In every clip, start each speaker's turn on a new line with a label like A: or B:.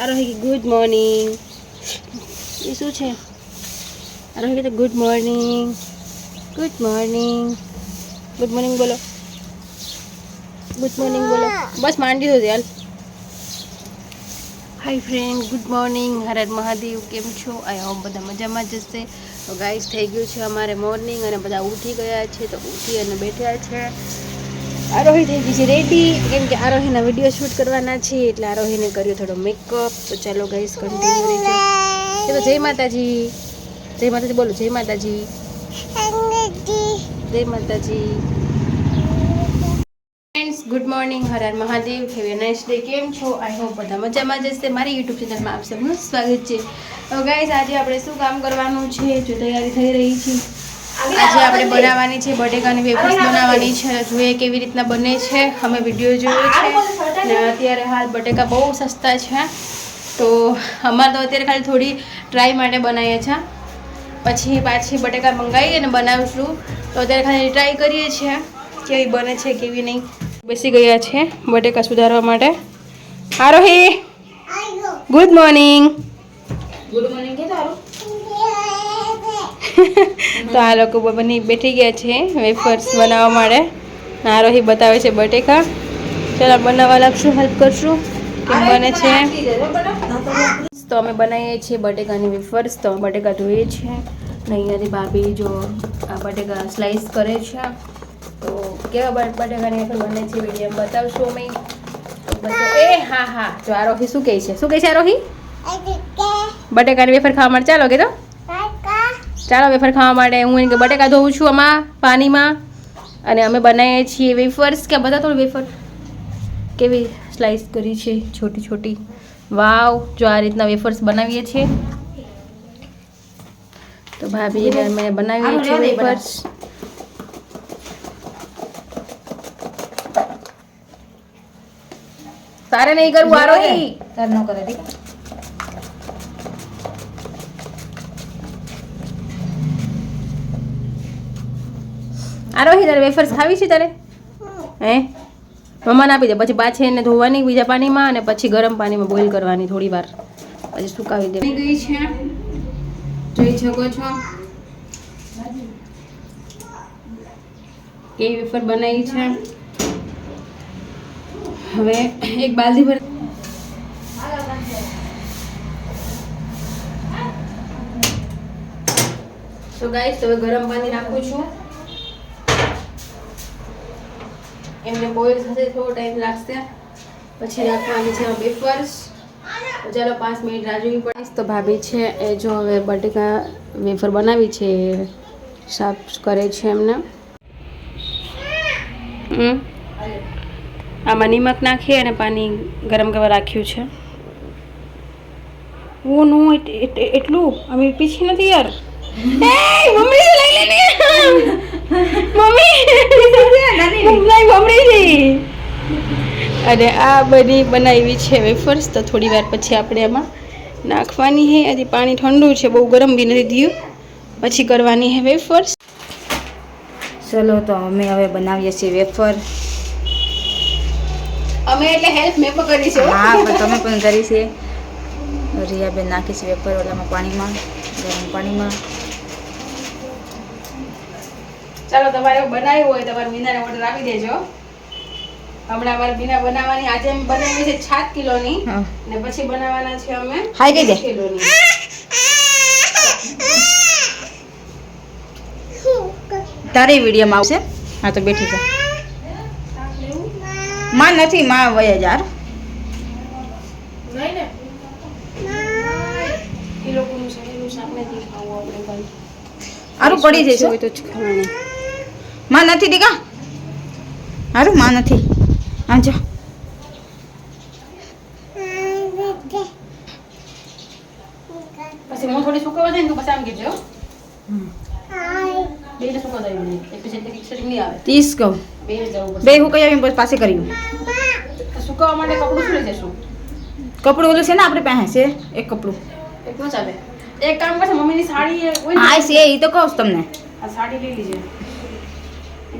A: આરોહી good morning એ શું છે? આરોહી કે good morning good morning good morning બોલો. ગુડ મોર્નિંગ બોલો. બસ માંડી દો યાર hi friend good morning Har Har Mahadev, કેમ છો? આઈ હોપ બધા મજામાં જ હશે. તો ગાઈસ થઈ ગયું છે અમારે મોર્નિંગ અને બધા ઉઠી ગયા છે, તો ઉઠી અને બેઠ્યા છે. આરોહી થઈ ગઈ છે રેડી. કેમ કે આરોહીના વીડિયો શૂટ કરવાના છે, એટલે આરોહીને કર્યો થોડો મેકઅપ તો ચાલો ગાઈસ કન્ટિન્યુ રહેજો ચલો જય માતાજી. જય માતાજી, બોલો, જય માતાજી. જય માતાજી. Friends good morning Har Har Mahadev. Have a nice day કેમ છો? આઈ હોપ બધા મજામાં જ હશે. મારી યુટ્યુબ ચેનલમાં આપ સૌનું સ્વાગત છે. ગાઈઝ આજે આપણે શું કામ કરવાનું છે? જો તૈયારી થઈ રહી છે. આજે આપણે બનાવવાની છે બટેકાની વેફર્સ બનાવવાની છે જોઈએ કેવી રીતના બને છે. અમે વીડિયો જોયો છે. ને અત્યારે હાલ બટેકા બહુ સસ્તા છે. તો અમારે તો અત્યારે ખાલી થોડી ટ્રાય માટે બનાવીએ છીએ પછી પાછી બટેકા મંગાવી અને બનાવીશું. તો અત્યારે ખાલી ટ્રાય કરીએ છીએ કેવી બને છે કેવી નહીં. બેસી ગયા છે બટેકા સુધારવા માટે. Aarohi good morning.
B: Good morning
A: તો આ લોકો બની બેઠી ગયા છે વેફર્સ બનાવવા માટે. આરોહી બતાવે છે બટેકા. ચાલો બનાવવા લાગશું હેલ્પ કરશું. કેમ બને છે? તો અમે બનાવીએ છીએ બટેકાની વેફર્સ. તો બટેકા ધોઈએ છીએ. અને અહીંયાથી ભાભી જો આ બટેકા સ્લાઈસ કરે છે. તો કેવા બટ- બટેકાની વેફર બને છે વીડિયો બતાવશું અમે. એ હા હા. જો આરોહી શું કહે છે? શું કહે છે આરોહી બટેકાની વેફર ખાવા માટે ચાલો કે તો? ચાલો વેફર ખાવા માટે હું એને કે બટેકા ધોઉં છું આમાં પાણીમાં. અને અમે બનાવીએ છીએ વેફર્સ. કે બધા થોડું વેફર કેવી સ્લાઈસ કરી છે છોટી છોટી. વાવ જો આ રીતના વેફર્સ બનાવીએ છીએ. તો ભાભી અમે બનાવીએ છીએ વેફર્સ. તારે નહીં કરવું આરોહી
B: તારે ન કરે ઠીક
A: આરોહી તારે વેફર્સ ખાવી છે તારે? હે? મમ્માને આપી દે. પછી પાછી એને ધોવાની બીજા પાણીમાં અને પછી ગરમ પાણીમાં બોઇલ કરવાની થોડી વાર. પછી સુકાવી દે. ગઈ છે. જોઈ શકો છો. કેવી વેફર બનાવી છે. હવે એક બાલદી ભર તો ગાઈસ હવે ગરમ પાણી નાખું છું. એમને બોઇલ થશે થોડો ટાઈમ લાગશે પછી નાખવાની છે વેફર્સ ચાલો પાંચ મિનિટ રાહ જોવી પડે તો ભાભી છે એ જો હવે બટેકા વેફર બનાવી છે સાફ કરે છે એમને. આમાં નિમક નાખી અને પાણી ગરમ કરવા રાખ્યું છે. ઓ નો એટલું? અમે પીછી નથી યાર. મમ્મી લઈ લે મમ્મી. મમ્મી જી અને આ બધી બનાવી છે વેફર્સ તો થોડી વાર પછી આપણે એમાં નાખવાની છે. હજી પાણી ઠંડુ છે બહુ ગરમ બી નથી થયું. પછી કરવાની છે વેફર્સ
B: ચલો તો અમે હવે બનાવીએ છીએ વેફર.
A: અમે એટલે હેલ્પ મેં પણ કરી છે
B: હા. પણ તમે પણ કરી છે. રિયાબેન નાખી છે વેફર ઓલામાં પાણીમાં ગરમ પાણીમાં.
A: ચાલો તમારે બનાવ્યું હોય તમારે મીનાને ઓર્ડર આપી દેજો. હમણાં અમારે મીના બનાવવાની આજે અમે બનાવી છે સાત કિલોની. ને પછી બનાવવાના છે અમે
B: હાઈ કઈ દે.
A: કિલોની.
B: તારી વિડીયોમાં આવશે? હા તો બેઠી છે માં નથી માં વય
A: હજાર.
B: હારું પડી જશે
A: હોય તો ખાવાની.
B: માં નથી દીકા હારું માં નથી. આમ જો.
A: પછી હું થોડી સુકવવા જાય ને તો પછી આમ કહેજો બે ને સુકવવા જાય મને. એક પછી એક સેટિંગ નહીં આવે.
B: ત્રીસ કહું
A: બે જવું
B: બે હું કઈ આવીને પછી પાસે કર્યું
A: પડશે સુકવવા માટે કપડું શું લઈ જશું?
B: કપડું ઓલું છે ને આપણે પાસે છે? એક કપડું.
A: એક ન ચાલે. એક કામ કરશે મમ્મીની સાડી હોય ને
B: હા છે એ તો કહું છું તમને.
A: આ સાડી લઈ લીજે.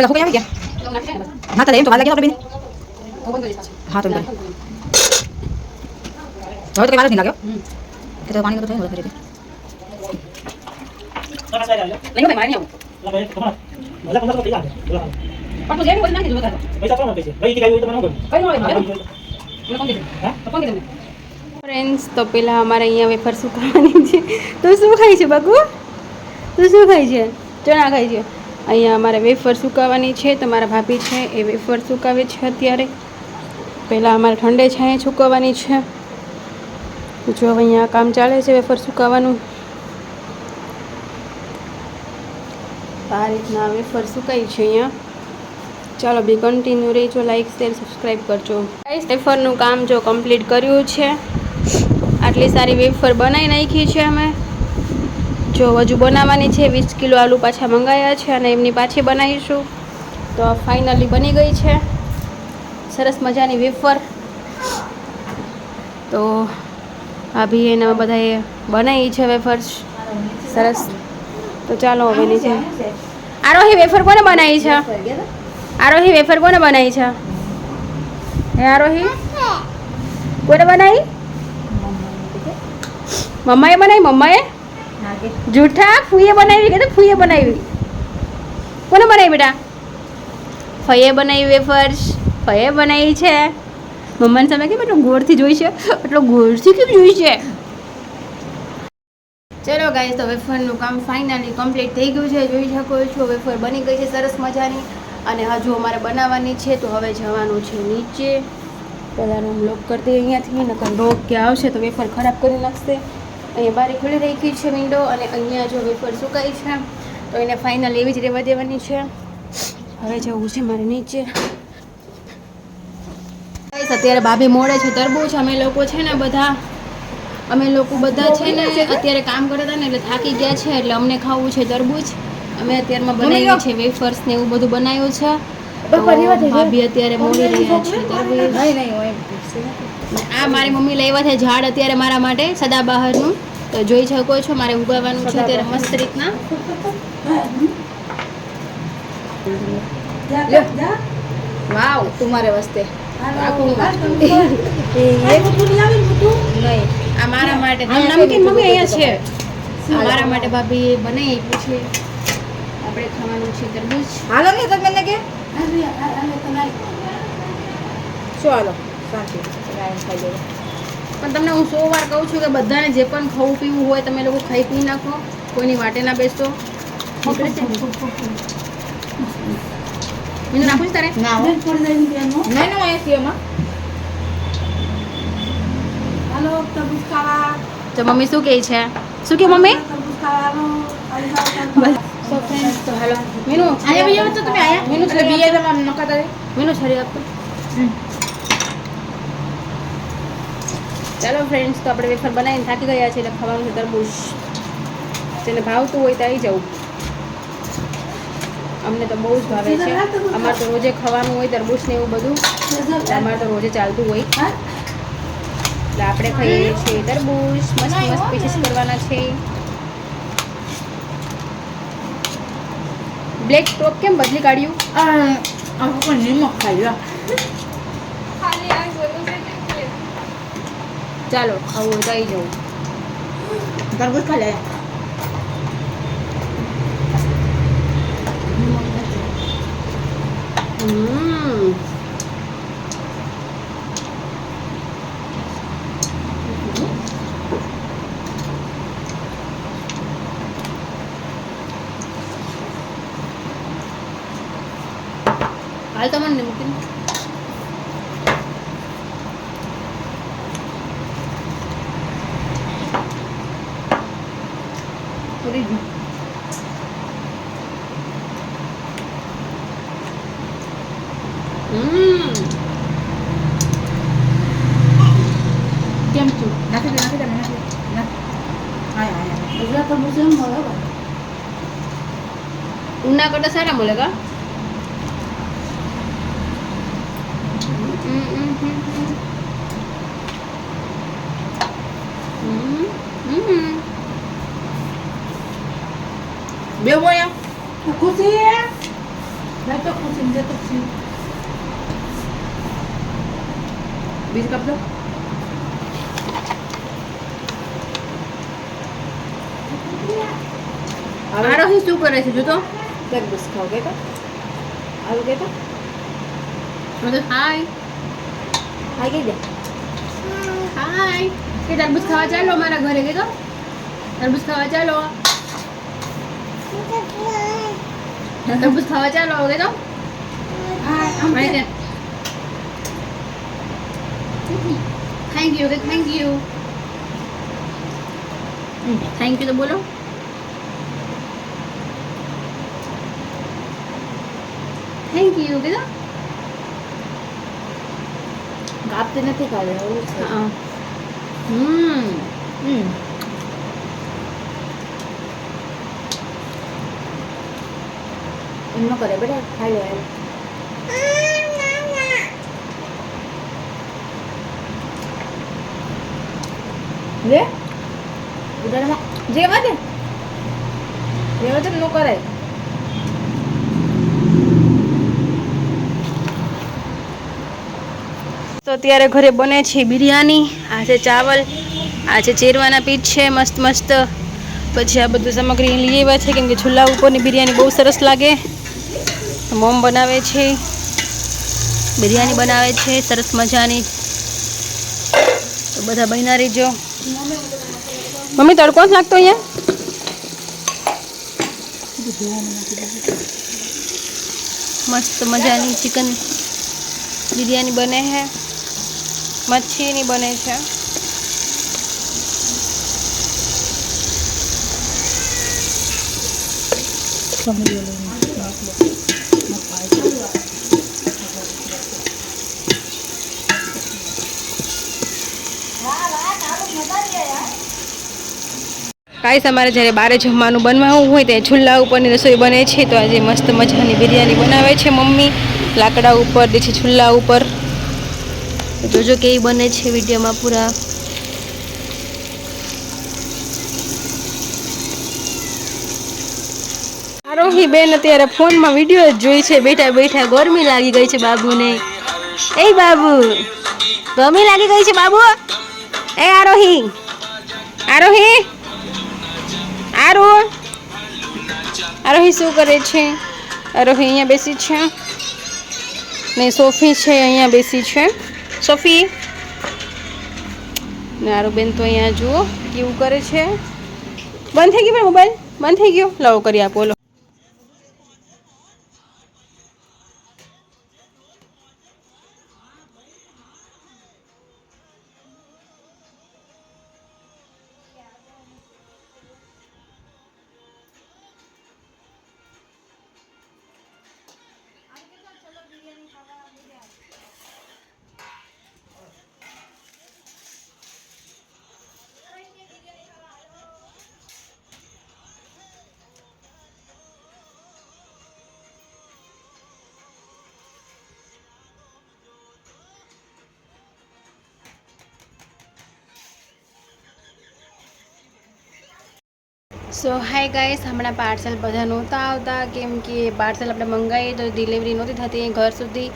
B: પેલા ફૂકાઈ આવી ગયા હા તો એમ તો વાર લાગે આપણે બેન હા તો એમ હવે તો કઈ વાર જ નહીં લાગ્યો એ તો પાણી બધું થઈ ગયું
A: નહીં ભાઈ મારી આવું તો જેમ કોઈ નાખી દો ફ્રેન્ડ્સ તો પેલા અમારે અહીંયા વેફર ખાવાની છે તું શું ખાય છે બાકુ તું શું ખાય છે ચણા ખાય છે અહીંયા અમારે વેફર સુકાવવાની છે તો મારા ભાભી છે, એ વેફર સુકાવે છે અત્યારે. પહેલાં અમારે ઠંડે છાંયે સુકવવાની છે. જો અહીંયા કામ ચાલે છે વેફર સુકાવવાનું આ રીતના વેફર સુકાઈ છે અહીંયા. ચાલો બી કન્ટિન્યુ રહીજો લાઈક શેર સબસ્ક્રાઈબ કરજો. વેફરનું કામ જો કમ્પ્લીટ કર્યું છે. આટલી સારી વેફર બનાવી નાખી છે અમે. જો હજુ બનાવવાની છે વીસ કિલો આલુ પાછા મંગાવ્યા છે અને એમની પાછી બનાવીશું. તો ફાઇનલી બની ગઈ છે. સરસ મજાની વેફર. તો ભાભી એના બધાએ બનાવી છે વેફર્સ. સરસ. તો ચાલો હવે નીચે. આરોહી વેફર કોને બનાવી છે? આરોહી વેફર કોને બનાવી છે? હે આરોહી? કોને બનાવી? મમ્માએ બનાવી? મમ્માએ? જૂઠા? ફૂઈએ બનાવી કે ફૂઈએ બનાવી. કોને બનાવી બેટા? ફઈએ બનાવી વેફર્સ ફઈએ બનાવી છે. મમ્માને સામે કેમ એટલો ગોળથી જોઈ છે? એટલો ગોળથી કેમ જોઈ છે? ચલો ગાઈસ તો વેફરનું કામ ફાઇનલી કમ્પ્લીટ થઈ ગયું છે. જોઈ શકો છો વેફર બની ગઈ છે સરસ મજાની. અને હજુ અમારે બનાવવાની છે તો હવે જવાનું છે નીચે. પહેલાં રૂમ લોક કરતી અહીંયાથી નકર રોગ કે આવશે તો વેફર ખરાબ કરી નાખશે. અહીંયા બારી ખુલ્લી રાખી છે વિન્ડો અને અહીંયા જો વેફર સુકાઈ છે તો એને ફાઇનલ એવી જ રહેવા દેવાની છે. હવે જવું છે મારે નીચે. અત્યારે ભાભી મોડે છે તરબૂચ. અમે લોકો છે ને બધા અમે લોકો બધા છે ને અત્યારે કામ કરતા હતા ને એટલે થાકી ગયા છે એટલે અમને ખાવું છે તરબૂચ. અમે અત્યારમાં બનાવ્યું છે વેફર્સ ને એવું બધું બનાવ્યું છે. ભાભી અત્યારે મોડી રહ્યા છે તરબૂચ.
B: નહીં નહીં
A: આ મારી મમ્મી લાવ્યા છે ઝાડ અત્યારે મારા માટે સદાબહારનું તો જોઈ શકો છો મારે ઉગાવવાનું છે અત્યારે મસ્ત રીતના. વાવ
B: તમારે વસ્તે.
A: આખું
B: નહીં
A: આ મારા માટે. નમકીન મમ્મી અહીંયા છે મારા માટે ભાભી બનાવી આપ્યું છે. આપણે ખાવાનું છે તરબૂચ.
B: હાલો ને તમે મને કે? શું હાલો? ખાઈ લેવું.
A: પણ તમને હું સો વાર કહું છું કે બધાને જે પણ ખાવું પીવું હોય તમે લોકો ખાઈ પી નાખો કોઈની વાટે ના બેસતો નાખું છે તારે?
B: ના હો.
A: તો મમ્મી શું કહે છે? શું કે મમ્મી? તો ફ્રેન્ડ્સ તો હાલો. મીનુ
B: તો તમે આયા
A: મીનુ
B: એટલે
A: છરી
B: બીએ તમે આમ નખાતા
A: મીનુ છરી આપતો ચાલો ફ્રેન્ડ્સ તો આપણે વેફર બનાવીને થાકી ગયા છે એટલે ખાવાનું છે તરબૂચ. જેને ભાવતું હોય તો આવી જવું. અમને તો બહુ જ ભાવે છે. અમારે તો રોજે ખાવાનું હોય તરબૂચ ને એવું બધું. અમારે તો રોજે ચાલતું હોય. એટલે આપણે ખાઈએ છીએ તરબૂચ. મસ્ત મસ્ત પીસીસ કરવાના છે. બ્લેક ટોપ કેમ બદલી કાઢ્યું?
B: નિમક ખાઈ લો
A: ચાલો ખાવું આવી જવું
B: તરબૂચ ખા લે.
A: હાલ તો મને મૂકી પૂરી ગયું હમ કેમ છું
B: નાખી દે નાખી દે નાખી દે નાખ. આયા આયા
A: ઉના કરતા સારા મળે કા
B: બે બોયા બીજું કાપ દો આરોહી શું કરે છે? જો તો?
C: તરબૂચ ખાવ બેટા આવું બેટા
B: હાય.
C: હા કહી દે.
B: હાય. કે તરબૂચ ખાવા ચાલો મારા ઘરે કે તો તરબૂચ ખાવા ચાલો. તરબૂચ ખાવા ચાલો કે તો થેન્ક યુ કે થેન્ક યુ થેન્ક યુ તો બોલો. થેન્ક યુ કે તો
C: કાપતી નથી ખાલી એવું છે
B: હા હમ
C: હમ એમ ન કરે બેટા ખાઈ લે. લે ઉડાડમાં જે વાત જે વાતે ન કરાય
A: તો અત્યારે ઘરે બને છે બિરયાની, આ છે ચાવલ, આ છે ચેરવાના પીઠ છે, મસ્ત મસ્ત. પછી આ બધું સામગ્રી લઈ આવ્યા છે, કેમ કે ચૂલા ઉપરની બિરયાની બહુ સરસ લાગે. તો મોમ બનાવે છે, બિરયાની બનાવે છે, સરસ મજાની. તો બધા બહેના રહીજો. મમ્મી, તડકો જ લાગતો અહીંયા? મસ્ત મજાની ચિકન બિરયાની બને છે મચ્છીની બને છે. કાંઈ અમારે જ્યારે બારે જમવાનું બનવાનું હોય ત્યાં ચૂલા ઉપરની રસોઈ બને છે. તો આજે મસ્ત મજાની બિરયાની બનાવે છે મમ્મી. લાકડા ઉપર દે ચૂલા ઉપર. જોજો કેવી બને છે વિડીયોમાં પૂરા. આરોહી બેન અત્યારે ફોનમાં વીડિયો જ જોઈ છે, બેઠા બેઠા ગરમી લાગી ગઈ છે બાબુને. એ બાબુ, ગરમી લાગી ગઈ છે બાબુ? એ આરોહી. આરોહી? આરો આરોહી શું કરે છે? આરોહી અહીંયા બેસી છે. ને સોફી છે, અહીંયા બેસી છે. સોફી. ને બેન તો અહીંયા જુઓ, કેવું કરે છે. બંધ થઈ ગયો મોબાઈલ બંધ થઈ ગયો? લાવો, કરી આપો સો હાય ગાઈસ હમણાં પાર્સલ બધા નહોતા આવતા, કેમ કે પાર્સલ આપણે મંગાવીએ તો ડિલિવરી નહોતી થતી ઘર સુધી.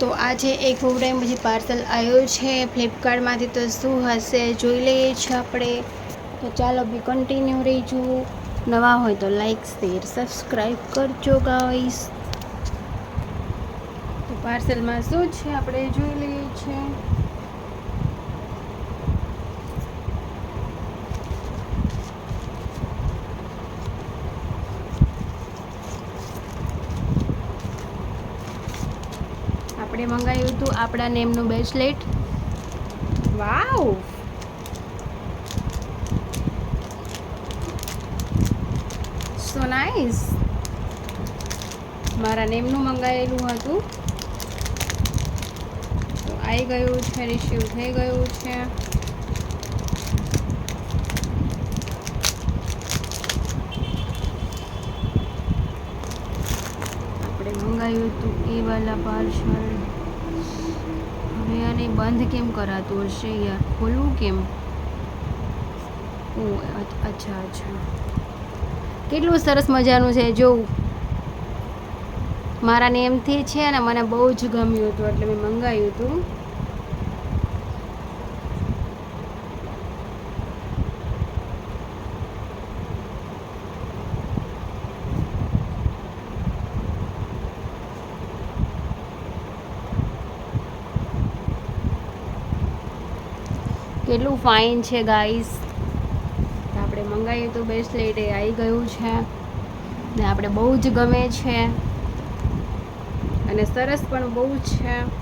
A: તો આજે એક બહુ ટાઈમ પછી પાર્સલ આવ્યો છે ફ્લિપકાર્ટમાંથી તો શું હશે જોઈ લઈએ છીએ આપણે. તો ચાલો બી કન્ટિન્યુ રહીજો નવા હોય તો લાઈક શેર સબસ્ક્રાઈબ કરજો ગાઈસ તો પાર્સલમાં શું છે આપણે જોઈ લઈએ છીએ આપણે મંગાવ્યું હતું આપણા નેમનું બ્રેસલેટ વાવ. સો નાઇસ મારા નેમનું મંગાવેલું હતું. તો આવી ગયું છે રિસીવ થઈ ગયું છે. આપણે મંગાવ્યું હતું એ વાલા પાર્સલ બંધ કેમ કરાતું હશે યાર ખોલવું કેમ? ઓ અચ્છા અચ્છા. કેટલું સરસ મજાનું છે જોવું મારા નેમથી છે ને મને બહુ જ ગમ્યું હતું, એટલે મેં મંગાવ્યું હતું કેટલું ફાઇન છે ગાઈસ આપણે મંગાવ્યું તો બ્રેસલેટ એ આવી ગયું છે. ને આપણે બહુ જ ગમે છે. અને સરસ પણ બહુ છે.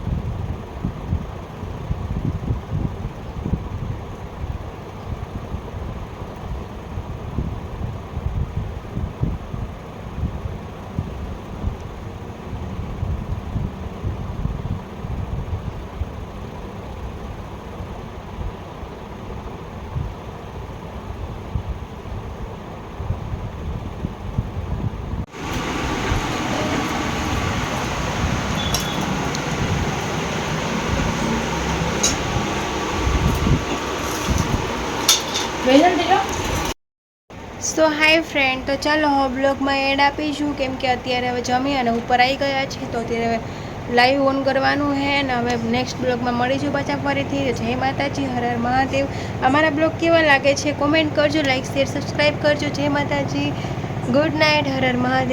A: સો હાય ફ્રેન્ડ તો ચાલો હું બ્લોગમાં એડ આપીશું કેમ કે અત્યારે હવે જમી અને ઉપર આવી ગયા છે તો અત્યારે લાઈવ ઓન કરવાનું છે અને હવે નેક્સ્ટ બ્લોગમાં મળીશું પાછા ફરીથી. જય માતાજી, હર હર મહાદેવ. અમારા બ્લોગ કેવા લાગે છે? કોમેન્ટ કરજો લાઈક શેર સબસ્ક્રાઈબ કરજો. જય માતાજી. Good night Har Har Mahadev.